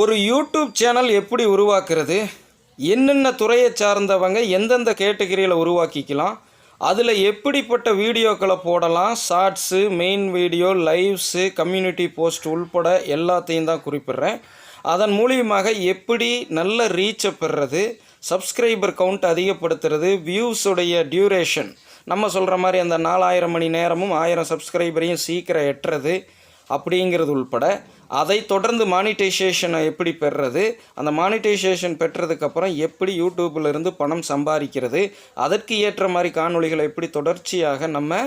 ஒரு YouTube channel எப்படி உருவாக்குறது? என்னென்ன துறையை சார்ந்தவங்க எந்தெந்த கேட்டகரியில் உருவாக்கிக்கலாம்? அதில் எப்படிப்பட்ட வீடியோக்களை போடலாம்? Shorts main video lives community post உள்பட எல்லாத்தையும் தான் குறிப்பிட்றேன். அதன் மூலியமாக எப்படி நல்ல ரீச்சை பெறுறது? சப்ஸ்கிரைபர் கவுண்ட் அதிகப்படுத்துறது? வியூஸுடைய டியூரேஷன் நம்ம சொல்கிற மாதிரி அந்த நாலாயிரம் மணி நேரமும் ஆயிரம் சப்ஸ்கிரைபரையும் சீக்கிரம் எட்டுறது. அப்படிங்கிறது உள்பட அதை தொடர்ந்து மானிட்டைசேஷனை எப்படி பெறுறது அந்த மானிட்டைசேஷன் பெற்றதுக்கப்புறம் எப்படி யூடியூப்பிலிருந்து பணம் சம்பாதிக்கிறது அதற்கு ஏற்ற மாதிரி காணொளிகளை எப்படி தொடர்ச்சியாக நம்ம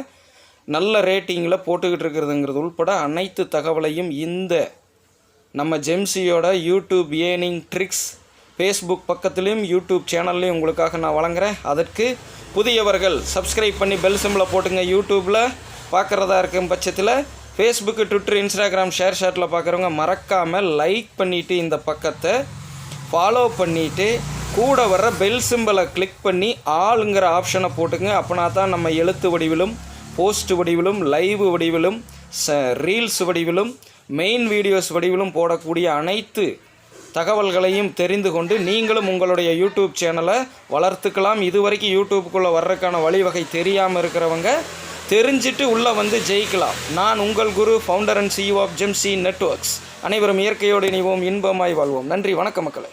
நல்ல ரேட்டிங்கில் போட்டுக்கிட்டு இருக்கிறதுங்கிறது உள்பட அனைத்து தகவலையும் இந்த நம்ம ஜெம்சியோட யூடியூப் ஏர்னிங் ட்ரிக்ஸ் ஃபேஸ்புக் பக்கத்துலேயும் யூடியூப் சேனல்லையும் உங்களுக்காக நான் வழங்குறேன். அதற்கு புதியவர்கள் சப்ஸ்கிரைப் பண்ணி பெல் சிம்பிளை போட்டுங்க. யூடியூப்பில் பார்க்குறதா இருக்கும் பட்சத்தில் ஃபேஸ்புக்கு ட்விட்டர் இன்ஸ்டாகிராம் ஷேர் ஷாட்டில் பார்க்குறவங்க மறக்காமல் லைக் பண்ணிவிட்டு இந்த பக்கத்தை ஃபாலோ பண்ணிவிட்டு கூட வர்ற பெல் சிம்பிளை கிளிக் பண்ணி ஆளுங்கிற ஆப்ஷனை போட்டுங்க அப்போனா தான் நம்ம எழுத்து வடிவிலும் போஸ்ட் வடிவிலும் லைவ் வடிவிலும் ச ரீல்ஸ் வடிவிலும் மெயின் வீடியோஸ் வடிவிலும் போடக்கூடிய அனைத்து தகவல்களையும் தெரிந்து கொண்டு நீங்களும் உங்களுடைய யூடியூப் சேனலை வளர்த்துக்கலாம். இது வரைக்கும் யூடியூப்புக்குள்ளே வர்றதுக்கான வழிவகை தெரியாமல் இருக்கிறவங்க தெரிஞ்சிட்டு உள்ளே வந்து ஜெயிக்கலாம். நான் உங்கள் Guru founder and CEO of Gemsy networks அனைவரும் இயற்கையோடு இணைவோம் இன்பமாய் வாழ்வோம். நன்றி வணக்கம் மக்களை.